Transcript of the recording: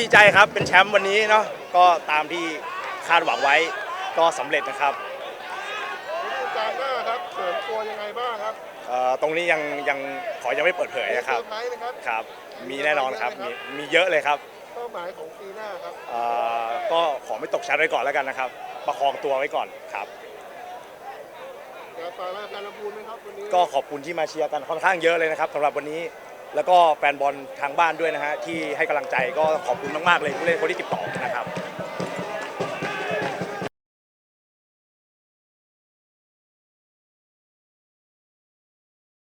ดีใจครับเป็นแชมป์วันนี้เนาะก็ตามที่คาดหวังไว้ก็สำเร็จนะครับฤดูกาลหน้าครับเสริมตัวยังไงบ้างครับเอ่อตรงนี้ยังยังขอยังไม่เปิดเผยนะครับเซอร์ไพรส์นะครับครับ มีแน่นอนครับมีมีเยอะเลยครับเป้าหมายของปีหน้าครับเอ่อก็ขอไม่ตกชั้นไว้ก่อนแล้วกันนะครับ ประคองตัวไว้ก่อนครับอยากฝากอะไรกับแฟนลำพูนไหมครับวันนี้ก็ขอบคุณที่มาเชียร์กันค่อนข้างเยอะเลยนะครับสำหรับวันนี้ แล้วก็แฟนบอลทางบ้านด้วยนะฮะที่ให้กำลังใจก็ขอบคุณมากๆเลยผู้เล่นคนที่ติดต่อนะครับ